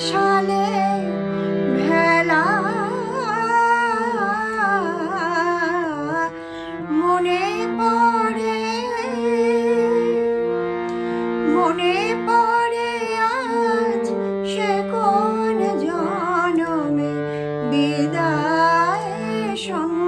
ভাসালে ভেলা মনে পড়ে মনে পড়ে আজ সে কোন জনমে বিদায় সন্ধ্যাবেলা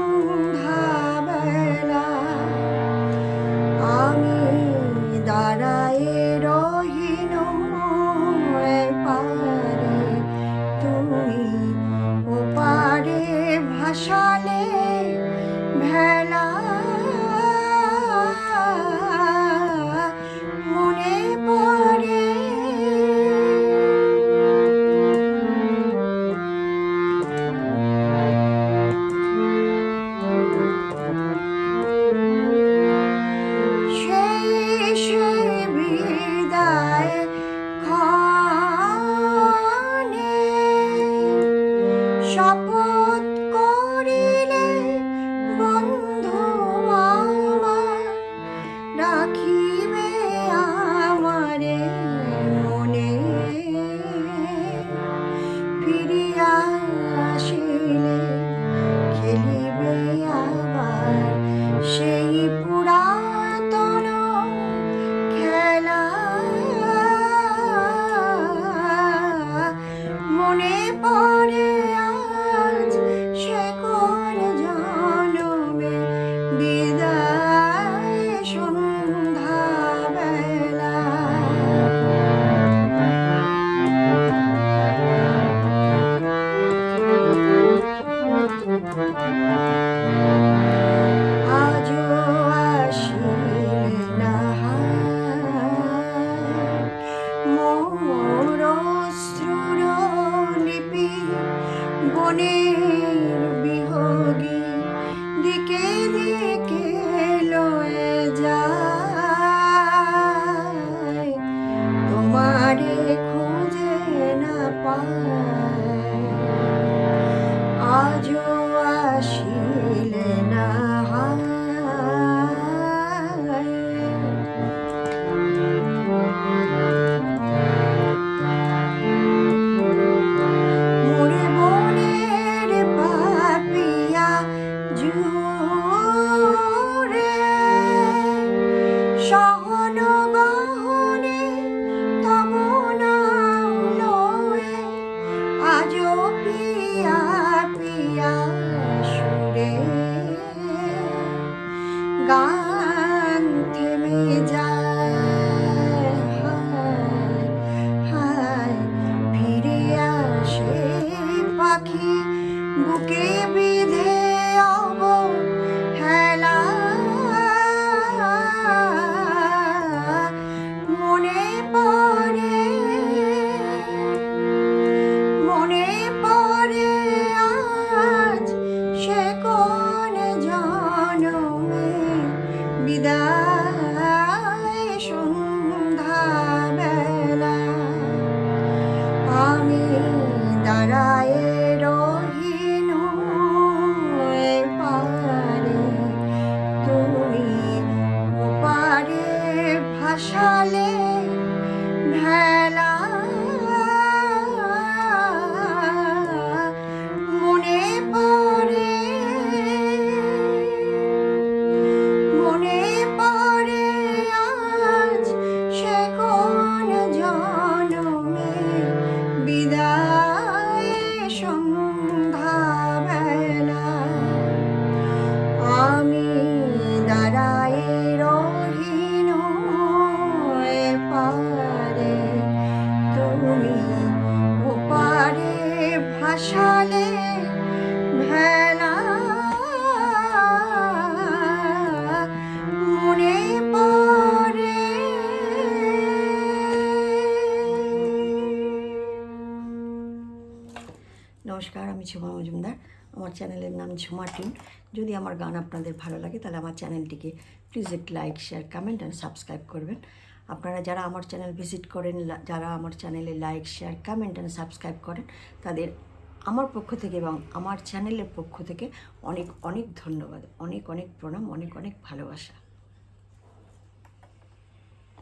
গান থেমে যায়। হায় ফিরে আসে পাখি বুকে। তুমি ওপারে ভাসালে নমস্কার, আমি ঝুমা মজুমদার। আমার চ্যানেলের নাম ঝুমা টিম। যদি আমার গান আপনাদের ভালো লাগে, তাহলে আমার চ্যানেলটিকে প্লিজ একটু like share comment and subscribe করবেন। আপনারা যারা আমার চ্যানেল ভিজিট করেন যারা আমার চ্যানেলে like share comment and subscribe করেন, তাদের আমার পক্ষ থেকে এবং আমার চ্যানেলের পক্ষ থেকে অনেক অনেক ধন্যবাদ। অনেক অনেক প্রণাম, অনেক অনেক ভালোবাসা।